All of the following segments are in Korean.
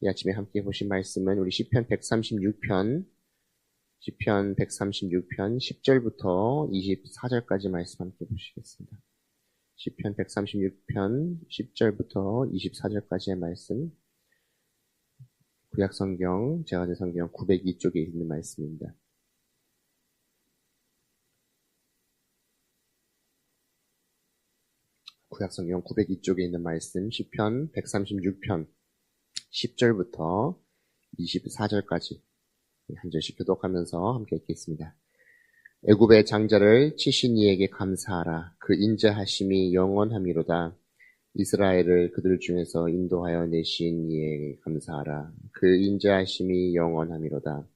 이 아침에 함께 보신 말씀은 우리 시편 136편 시편 136편 10절부터 24절까지 말씀 함께 보시겠습니다. 시편 136편 10절부터 24절까지의 말씀 구약 성경 제가제 성경 902쪽에 있는 말씀입니다. 구약성경 902쪽에 있는 말씀 시편 136편 10절부터 24절까지 한 절씩 교독하면서 함께 읽겠습니다. 애굽의 장자를 치신 이에게 감사하라. 그 인자하심이 영원함이로다. 이스라엘을 그들 중에서 인도하여 내신 이에게 감사하라. 그 인자하심이 영원함이로다.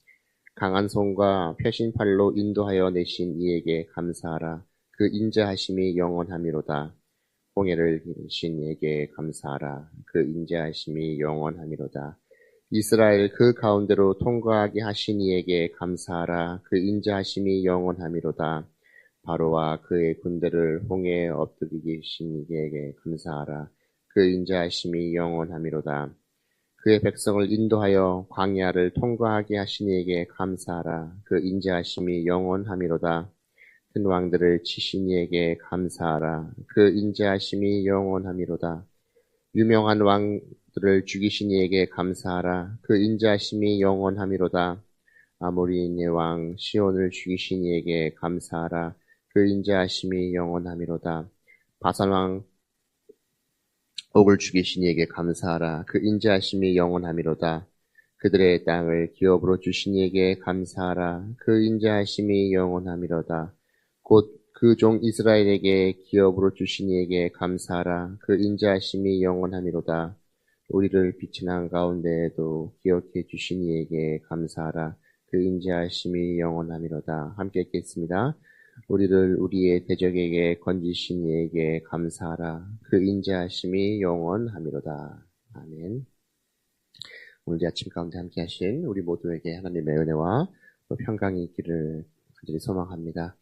강한 손과 펴신 팔로 인도하여 내신 이에게 감사하라. 그 인자하심이 영원함이로다. 홍해를 기르신 이에게 감사하라. 그 인자하심이 영원함이로다. 이스라엘 그 가운데로 통과하게 하신 이에게 감사하라. 그 인자하심이 영원함이로다. 바로와 그의 군대를 홍해에 엎드리게 하신 이에게 감사하라. 그 인자하심이 영원함이로다. 그의 백성을 인도하여 광야를 통과하게 하신 이에게 감사하라. 그 인자하심이 영원함이로다. 큰 왕들을 치신 이에게 감사하라. 그 인자하심이 영원함이로다. 유명한 왕들을 죽이신 이에게 감사하라. 그 인자하심이 영원함이로다. 아모리인의 왕 시온을 죽이신 이에게 감사하라. 그 인자하심이 영원함이로다. 바산왕 옥을 죽이신 이에게 감사하라. 그 인자하심이 영원함이로다. 그들의 땅을 기업으로 주신 이에게 감사하라. 그 인자하심이 영원함이로다. 곧 그 종 이스라엘에게 기업으로 주신 이에게 감사하라. 그 인자하심이 영원함이로다. 우리를 빛의 가운데에도 기억해 주신 이에게 감사하라. 그 인자하심이 영원함이로다. 함께 읽겠습니다. 우리를 우리의 대적에게 건지신 이에게 감사하라. 그 인자하심이 영원함이로다. 아멘. 오늘 아침 가운데 함께 하신 우리 모두에게 하나님의 은혜와 평강이 있기를 간절히 소망합니다.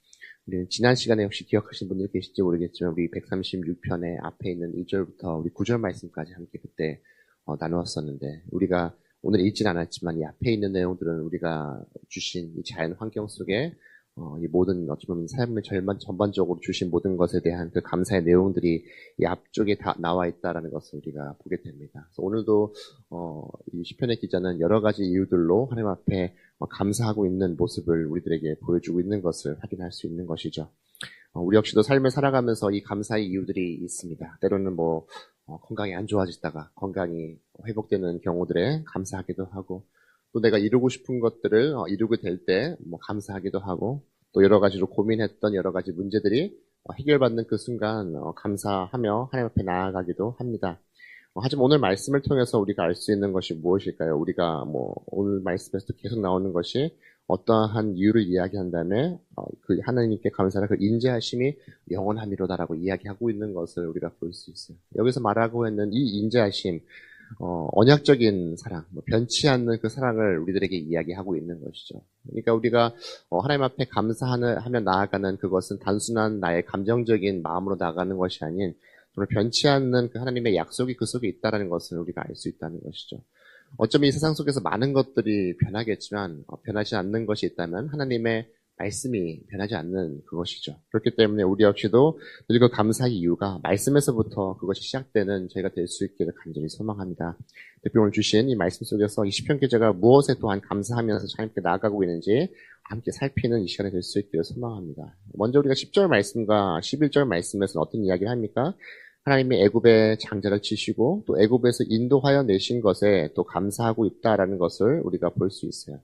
우리는 지난 시간에 혹시 기억하신 분들 계실지 모르겠지만 우리 136편의 앞에 있는 1절부터 우리 9절 말씀까지 함께 그때 어, 나누었었는데 우리가 오늘 읽진 않았지만 이 앞에 있는 내용들은 우리가 주신 이 자연 환경 속에 어, 이 모든 어찌 보면 삶의 절반 전반적으로 주신 모든 것에 대한 그 감사의 내용들이 이 앞쪽에 다 나와 있다라는 것을 우리가 보게 됩니다. 오늘도 어, 이 시편의 기자는 여러 가지 이유들로 하나님 앞에 어, 감사하고 있는 모습을 우리들에게 보여주고 있는 것을 확인할 수 있는 것이죠. 어, 우리 역시도 삶을 살아가면서 이 감사의 이유들이 있습니다. 때로는 뭐 어, 건강이 안 좋아지다가 건강이 회복되는 경우들에 감사하기도 하고 또 내가 이루고 싶은 것들을 이루게 될 때 뭐 감사하기도 하고 또 여러 가지로 고민했던 여러 가지 문제들이 해결받는 그 순간 감사하며 하나님 앞에 나아가기도 합니다. 어, 하지만 오늘 말씀을 통해서 우리가 알 수 있는 것이 무엇일까요? 우리가 뭐 오늘 말씀에서도 계속 나오는 것이 어떠한 이유를 이야기한 다음에 어, 그 하나님께 감사를 그 인자하심이 영원함이로다라고 이야기하고 있는 것을 우리가 볼 수 있어요. 여기서 말하고 있는 이 인자하심, 어, 언약적인 사랑, 뭐 변치 않는 그 사랑을 우리들에게 이야기하고 있는 것이죠. 그러니까 우리가 어, 하나님 앞에 감사하며 나아가는 그것은 단순한 나의 감정적인 마음으로 나가는 것이 아닌 정말 변치 않는 그 하나님의 약속이 그 속에 있다는 것을 우리가 알 수 있다는 것이죠. 어쩌면 이 세상 속에서 많은 것들이 변하겠지만 어, 변하지 않는 것이 있다면 하나님의 말씀이 변하지 않는 그것이죠. 그렇기 때문에 우리 역시도 그리고 감사의 이유가 말씀에서부터 그것이 시작되는 저희가 될 수 있기를 간절히 소망합니다. 대표 오늘 주신 이 말씀 속에서 이 시편 기자가 무엇에 또한 감사하면서 하나님께 나아가고 있는지 함께 살피는 이 시간이 될 수 있기를 소망합니다. 먼저 우리가 10절 말씀과 11절 말씀에서는 어떤 이야기를 합니까? 하나님이 애굽의 장자를 치시고 또 애굽에서 인도하여 내신 것에 또 감사하고 있다라는 것을 우리가 볼 수 있어요.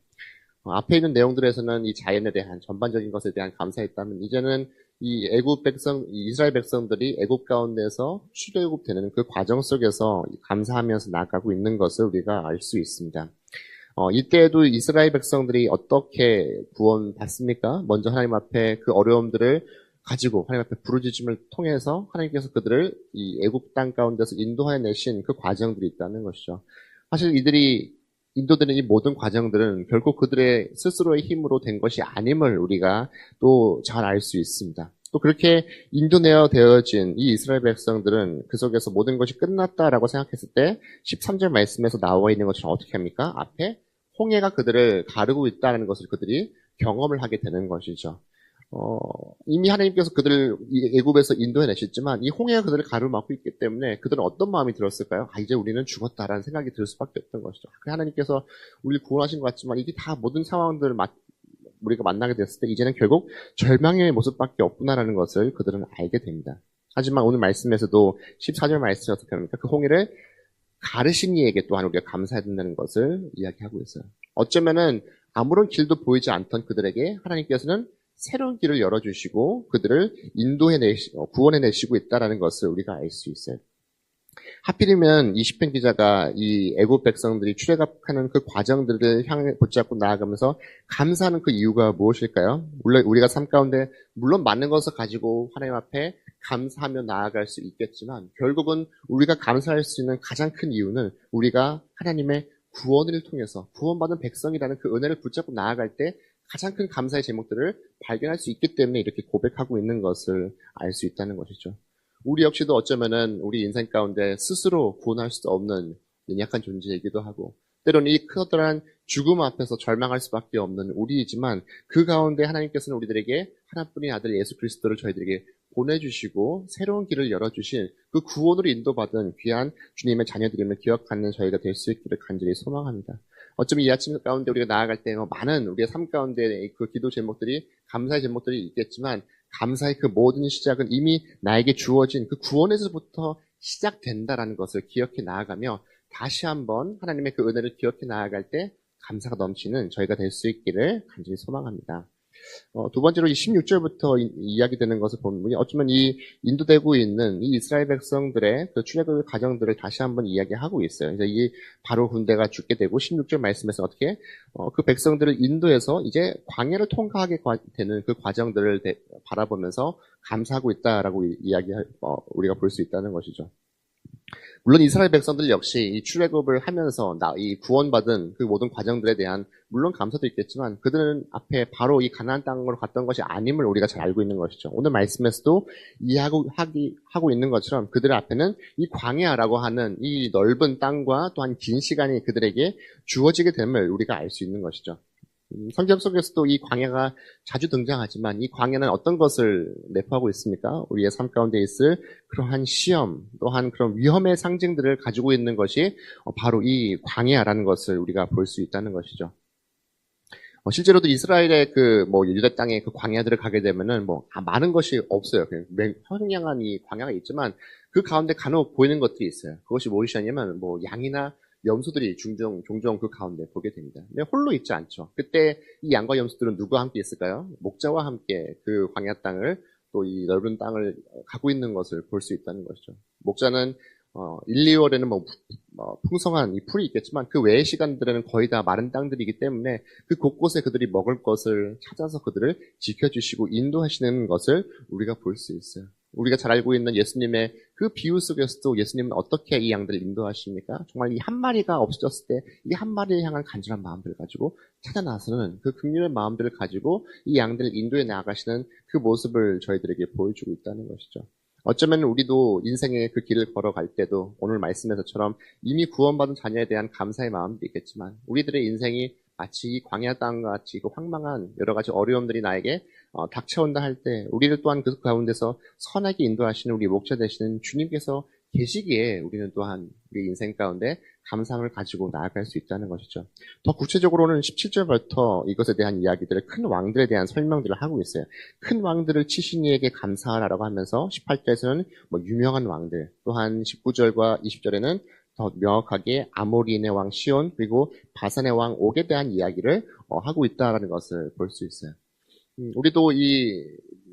어, 앞에 있는 내용들에서는 이 자연에 대한 전반적인 것에 대한 감사했다면 이제는 이 애굽 백성, 이스라엘 백성들이 애굽 가운데서 출애굽 되는 그 과정 속에서 감사하면서 나아가고 있는 것을 우리가 알 수 있습니다. 어, 이때에도 이스라엘 백성들이 어떻게 구원받습니까? 먼저 하나님 앞에 그 어려움들을 가지고 하나님 앞에 부르짖음을 통해서 하나님께서 그들을 이 애굽 땅 가운데서 인도하여 내신 그 과정들이 있다는 것이죠. 사실 이들이 인도되는 이 모든 과정들은 결국 그들의 스스로의 힘으로 된 것이 아님을 우리가 또 잘 알 수 있습니다. 또 그렇게 인도내어 되어진 이 이스라엘 백성들은 그 속에서 모든 것이 끝났다라고 생각했을 때 13절 말씀에서 나와 있는 것처럼 어떻게 합니까? 앞에 홍해가 그들을 가르고 있다는 것을 그들이 경험을 하게 되는 것이죠. 어, 이미 하나님께서 그들을 이 애굽에서 인도해 내셨지만 이 홍해가 그들을 가로막고 있기 때문에 그들은 어떤 마음이 들었을까요? 아 이제 우리는 죽었다라는 생각이 들 수밖에 없던 것이죠. 그 하나님께서 우리를 구원하신 것 같지만 이게 다 모든 상황들을 마- 우리가 만나게 됐을 때 이제는 결국 절망의 모습밖에 없구나라는 것을 그들은 알게 됩니다. 하지만 오늘 말씀에서도 14절 말씀이 어떻게 합니까? 그 홍해를 가르신 이에게 또한 우리가 감사해야 된다는 것을 이야기하고 있어요. 어쩌면은 아무런 길도 보이지 않던 그들에게 하나님께서는 새로운 길을 열어주시고 그들을 인도해 내시, 어, 구원해 내시고 있다라는 것을 우리가 알 수 있어요. 하필이면 이 시편 기자가 이 애굽 백성들이 출애굽하는 그 과정들을 향해 붙잡고 나아가면서 감사하는 그 이유가 무엇일까요? 물론 우리가 삶 가운데 물론 많은 것을 가지고 하나님 앞에 감사하며 나아갈 수 있겠지만 결국은 우리가 감사할 수 있는 가장 큰 이유는 우리가 하나님의 구원을 통해서 구원받은 백성이라는 그 은혜를 붙잡고 나아갈 때 가장 큰 감사의 제목들을 발견할 수 있기 때문에 이렇게 고백하고 있는 것을 알 수 있다는 것이죠. 우리 역시도 어쩌면은 우리 인생 가운데 스스로 구원할 수 없는 연약한 존재이기도 하고 때로는 이 커다란 죽음 앞에서 절망할 수밖에 없는 우리이지만 그 가운데 하나님께서는 우리들에게 하나뿐인 아들 예수 그리스도를 저희들에게 보내주시고 새로운 길을 열어주신 그 구원으로 인도받은 귀한 주님의 자녀들임을 기억하는 저희가 될 수 있기를 간절히 소망합니다. 어쩌면 이 아침 가운데 우리가 나아갈 때 많은 우리의 삶 가운데 그 기도 제목들이 감사의 제목들이 있겠지만 감사의 그 모든 시작은 이미 나에게 주어진 그 구원에서부터 시작된다라는 것을 기억해 나아가며 다시 한번 하나님의 그 은혜를 기억해 나아갈 때 감사가 넘치는 저희가 될 수 있기를 간절히 소망합니다. 어, 두 번째로 이 16절부터 이, 야기 되는 것을 보면 어쩌면 이 인도되고 있는 이 이스라엘 백성들의 그 출애굽 과정들을 다시 한번 이야기하고 있어요. 이제 이 바로 군대가 죽게 되고 16절 말씀에서 어떻게 어, 그 백성들을 인도해서 이제 광야를 통과하게 과- 되는 그 과정들을 대- 바라보면서 감사하고 있다라고 이- 이야기 어, 우리가 볼 수 있다는 것이죠. 물론 이스라엘 백성들 역시 이 출애굽을 하면서 나, 이 구원받은 그 모든 과정들에 대한 물론 감사도 있겠지만 그들은 앞에 바로 이 가나안 땅으로 갔던 것이 아님을 우리가 잘 알고 있는 것이죠. 오늘 말씀에서도 이해하고 하기, 하고 있는 것처럼 그들 앞에는 이 광야라고 하는 이 넓은 땅과 또한 긴 시간이 그들에게 주어지게 됨을 우리가 알 수 있는 것이죠. 음, 성경 속에서도 이 광야가 자주 등장하지만 이 광야는 어떤 것을 내포하고 있습니까? 우리의 삶 가운데 있을 그러한 시험 또한 그런 위험의 상징들을 가지고 있는 것이 어, 바로 이 광야라는 것을 우리가 볼 수 있다는 것이죠. 어, 실제로도 이스라엘의 그 뭐 유대 땅의 그 광야들을 가게 되면은 뭐 아, 많은 것이 없어요. 그냥 맹- 황량한 이 광야가 있지만 그 가운데 간혹 보이는 것들이 있어요. 그것이 무엇이냐면 뭐 양이나 염소들이 종종 종종 그 가운데 보게 됩니다. 근데 홀로 있지 않죠. 그때 이 양과 염소들은 누구와 함께 있을까요? 목자와 함께 그 광야 땅을 또 이 넓은 땅을 가고 있는 것을 볼 수 있다는 것이죠. 목자는 어, 1, 2월에는 뭐, 뭐 풍성한 이 풀이 있겠지만 그 외의 시간들에는 거의 다 마른 땅들이기 때문에 그 곳곳에 그들이 먹을 것을 찾아서 그들을 지켜주시고 인도하시는 것을 우리가 볼 수 있어요. 우리가 잘 알고 있는 예수님의 그 비유 속에서도 예수님은 어떻게 이 양들을 인도하십니까? 정말 이 한 마리가 없어졌을 때 이 한 마리를 향한 간절한 마음들을 가지고 찾아 나서는 그 긍휼의 마음들을 가지고 이 양들을 인도해 나가시는 그 모습을 저희들에게 보여주고 있다는 것이죠. 어쩌면 우리도 인생의 그 길을 걸어갈 때도 오늘 말씀에서처럼 이미 구원받은 자녀에 대한 감사의 마음도 있겠지만 우리들의 인생이 마치 이 광야 땅과 같이 그 황망한 여러 가지 어려움들이 나에게 어, 닥쳐온다 할 때 우리를 또한 그 가운데서 선하게 인도하시는 우리 목자 되시는 주님께서 계시기에 우리는 또한 우리 인생 가운데 감상을 가지고 나아갈 수 있다는 것이죠. 더 구체적으로는 17절부터 이것에 대한 이야기들을 큰 왕들에 대한 설명들을 하고 있어요. 큰 왕들을 치신 이에게 감사하라고 하면서 18절에서는 뭐 유명한 왕들, 또한 19절과 20절에는 더 명확하게 아모리인의 왕 시온 그리고 바산의 왕 옥에 대한 이야기를 어, 하고 있다는 것을 볼 수 있어요. 음, 우리도 이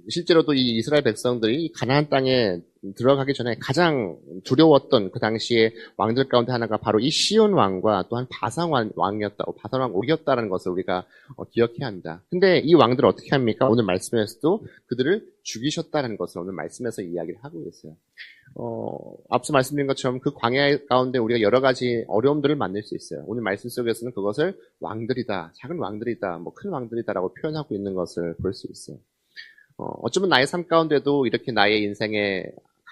실제로도 이 이스라엘 백성들이 이 가나안 땅에 들어가기 전에 가장 두려웠던 그 당시에 왕들 가운데 하나가 바로 이 시온 왕과 또한 왕- 왕이었다, 바산 왕 옥이었다는 것을 우리가 어, 기억해야 합니다. 근데 이 왕들 어떻게 합니까? 오늘 말씀에서도 그들을 죽이셨다는 것을 오늘 말씀에서 이야기를 하고 있어요. 어, 앞서 말씀드린 것처럼 그 광야 가운데 우리가 여러 가지 어려움들을 만날 수 있어요. 오늘 말씀 속에서는 그것을 왕들이다, 작은 왕들이다, 뭐 큰 왕들이다라고 표현하고 있는 것을 볼 수 있어요. 어, 어쩌면 나의 삶 가운데도 이렇게 나의 인생에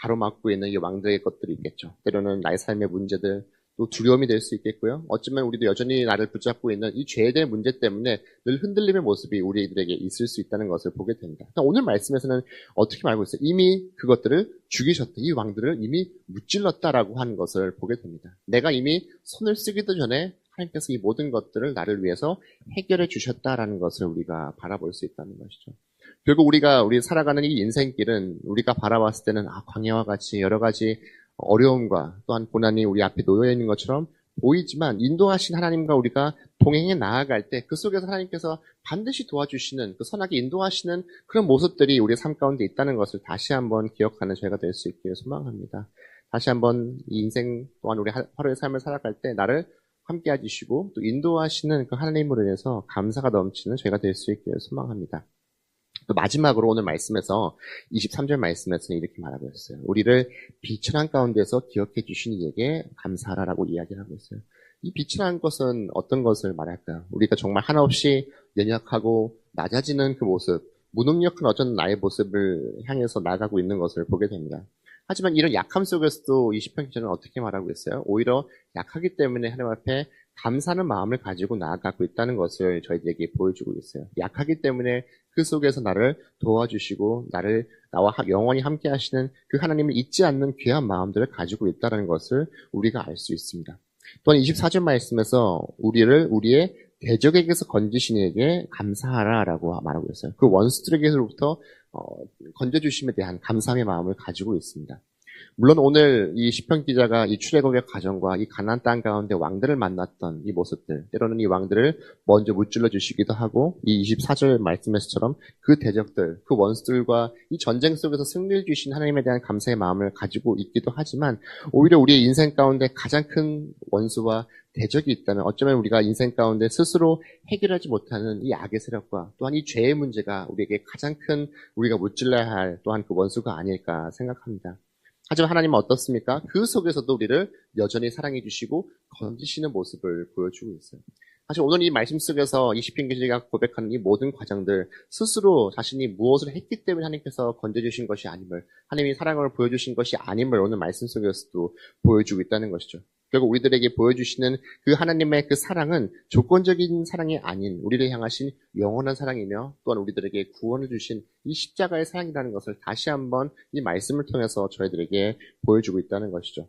가로막고 있는 이 왕들의 것들이 있겠죠. 때로는 나의 삶의 문제들, 또 두려움이 될 수 있겠고요. 어쩌면 우리도 여전히 나를 붙잡고 있는 이 죄에 대한 문제 때문에 늘 흔들림의 모습이 우리들에게 있을 수 있다는 것을 보게 됩니다. 오늘 말씀에서는 어떻게 말하고 있어요? 이미 그것들을 죽이셨다. 이 왕들을 이미 무찔렀다라고 하는 것을 보게 됩니다. 내가 이미 손을 쓰기도 전에 하나님께서 이 모든 것들을 나를 위해서 해결해 주셨다라는 것을 우리가 바라볼 수 있다는 것이죠. 결국 우리가 우리 살아가는 이 인생길은 우리가 바라봤을 때는 아, 광야와 같이 여러 가지 어려움과 또한 고난이 우리 앞에 놓여 있는 것처럼 보이지만 인도하신 하나님과 우리가 동행해 나아갈 때 그 속에서 하나님께서 반드시 도와주시는 그 선하게 인도하시는 그런 모습들이 우리 삶 가운데 있다는 것을 다시 한번 기억하는 저희가 될 수 있기를 소망합니다. 다시 한번 이 인생 또한 우리 하루의 삶을 살아갈 때 나를 함께 해주시고 또 인도하시는 그 하나님으로 인해서 감사가 넘치는 저희가 될 수 있기를 소망합니다. 또 마지막으로 오늘 말씀에서 23절 말씀에서는 이렇게 말하고 있어요. 우리를 비천한 가운데서 기억해 주신 이에게 감사하라라고 이야기를 하고 있어요. 이 비천한 것은 어떤 것을 말할까요? 우리가 정말 한없이 연약하고 낮아지는 그 모습, 무능력한 어떤 나의 모습을 향해서 나가고 있는 것을 보게 됩니다. 하지만 이런 약함 속에서도 20편 기자는 어떻게 말하고 있어요? 오히려 약하기 때문에 하나님 앞에 감사하는 마음을 가지고 나아가고 있다는 것을 저희들에게 보여주고 있어요. 약하기 때문에 그 속에서 나를 도와주시고 나를 나와 영원히 함께 하시는 그 하나님을 잊지 않는 귀한 마음들을 가지고 있다는 것을 우리가 알 수 있습니다. 또한 24절 말씀에서 우리를 우리의 대적에게서 건지신 이에게 감사하라라고 말하고 있어요. 그 원수들에게서부터 어, 건져주심에 대한 감사의 마음을 가지고 있습니다. 물론 오늘 이 시편 기자가 이 출애굽의 과정과 이 가나안 땅 가운데 왕들을 만났던 이 모습들, 때로는 이 왕들을 먼저 무찔러 주시기도 하고 이 24절 말씀에서처럼 그 대적들, 그 원수들과 이 전쟁 속에서 승리를 주신 하나님에 대한 감사의 마음을 가지고 있기도 하지만 오히려 우리의 인생 가운데 가장 큰 원수와 대적이 있다면 어쩌면 우리가 인생 가운데 스스로 해결하지 못하는 이 악의 세력과 또한 이 죄의 문제가 우리에게 가장 큰 우리가 무찔러야 할 또한 그 원수가 아닐까 생각합니다. 하지만 하나님은 어떻습니까? 그 속에서도 우리를 여전히 사랑해 주시고 건지시는 모습을 보여주고 있어요. 사실 오늘 이 말씀 속에서 이 시편 기자가 고백하는 이 모든 과정들 스스로 자신이 무엇을 했기 때문에 하나님께서 건져주신 것이 아님을 하나님이 사랑을 보여주신 것이 아님을 오늘 말씀 속에서도 보여주고 있다는 것이죠. 결국 우리들에게 보여주시는 그 하나님의 그 사랑은 조건적인 사랑이 아닌 우리를 향하신 영원한 사랑이며 또한 우리들에게 구원을 주신 이 십자가의 사랑이라는 것을 다시 한번 이 말씀을 통해서 저희들에게 보여주고 있다는 것이죠.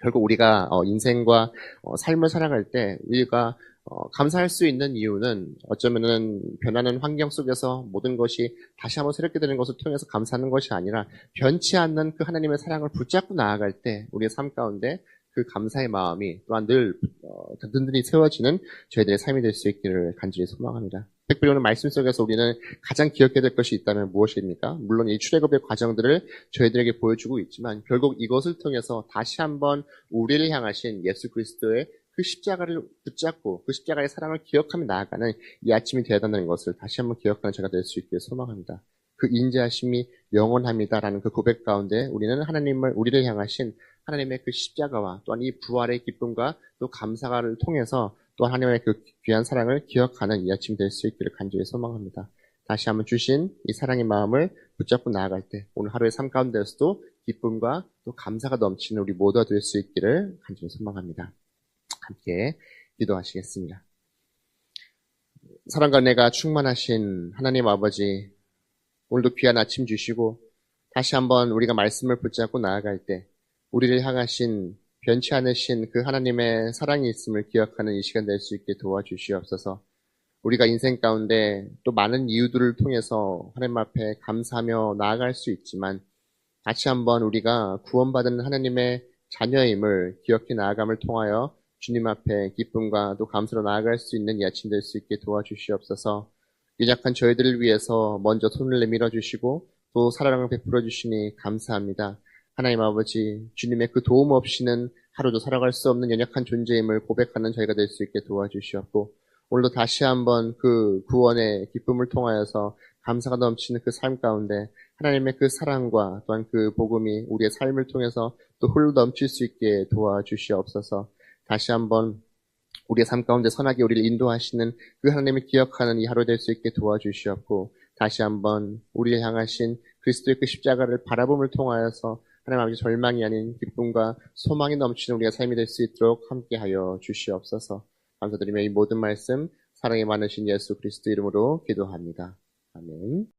결국 우리가 어, 인생과 어, 삶을 살아갈 때 우리가 어, 감사할 수 있는 이유는 어쩌면은 변하는 환경 속에서 모든 것이 다시 한번 새롭게 되는 것을 통해서 감사하는 것이 아니라 변치 않는 그 하나님의 사랑을 붙잡고 나아갈 때 우리의 삶 가운데 그 감사의 마음이 또한 늘 어, 든든히 세워지는 저희들의 삶이 될 수 있기를 간절히 소망합니다. 특별히 오늘 말씀 속에서 우리는 가장 기억해야 될 것이 있다면 무엇입니까? 물론 이 출애굽의 과정들을 저희들에게 보여주고 있지만 결국 이것을 통해서 다시 한번 우리를 향하신 예수 그리스도의 그 십자가를 붙잡고 그 십자가의 사랑을 기억하며 나아가는 이 아침이 되어야 한다는 것을 다시 한번 기억하는 제가 될 수 있기를 소망합니다. 그 인자하심이 영원합니다라는 그 고백 가운데 우리는 하나님을 우리를 향하신 하나님의 그 십자가와 또한 이 부활의 기쁨과 또 감사를 통해서 또 하나님의 그 귀한 사랑을 기억하는 이 아침 될수 있기를 간절히 소망합니다. 다시 한번 주신 이 사랑의 마음을 붙잡고 나아갈 때 오늘 하루의 삶 가운데서도 기쁨과 또 감사가 넘치는 우리 모두가 될 수 있기를 간절히 소망합니다. 함께 기도하시겠습니다. 사랑과 내가 충만하신 하나님 아버지 오늘도 귀한 아침 주시고 다시 한번 우리가 말씀을 붙잡고 나아갈 때 우리를 향하신 변치 않으신 그 하나님의 사랑이 있음을 기억하는 이 시간 될 수 있게 도와주시옵소서. 우리가 인생 가운데 또 많은 이유들을 통해서 하나님 앞에 감사하며 나아갈 수 있지만 다시 한번 우리가 구원받은 하나님의 자녀임을 기억해 나아감을 통하여 주님 앞에 기쁨과 또 감사로 나아갈 수 있는 이 아침 될 수 있게 도와주시옵소서. 연약한 저희들을 위해서 먼저 손을 내밀어 주시고 또 사랑을 베풀어 주시니 감사합니다. 하나님 아버지, 주님의 그 도움 없이는 하루도 살아갈 수 없는 연약한 존재임을 고백하는 저희가 될 수 있게 도와주시었고, 오늘도 다시 한번 그 구원의 기쁨을 통하여서 감사가 넘치는 그 삶 가운데 하나님의 그 사랑과 또한 그 복음이 우리의 삶을 통해서 또 홀로 넘칠 수 있게 도와주시옵소서. 다시 한번 우리의 삶 가운데 선하게 우리를 인도하시는 그 하나님을 기억하는 이 하루 될 수 있게 도와주시옵고 다시 한번 우리를 향하신 그리스도의 그 십자가를 바라봄을 통하여서 하나님 아버지 절망이 아닌 기쁨과 소망이 넘치는 우리가 삶이 될 수 있도록 함께하여 주시옵소서. 감사드리며 이 모든 말씀 사랑이 많으신 예수 그리스도 이름으로 기도합니다. 아멘.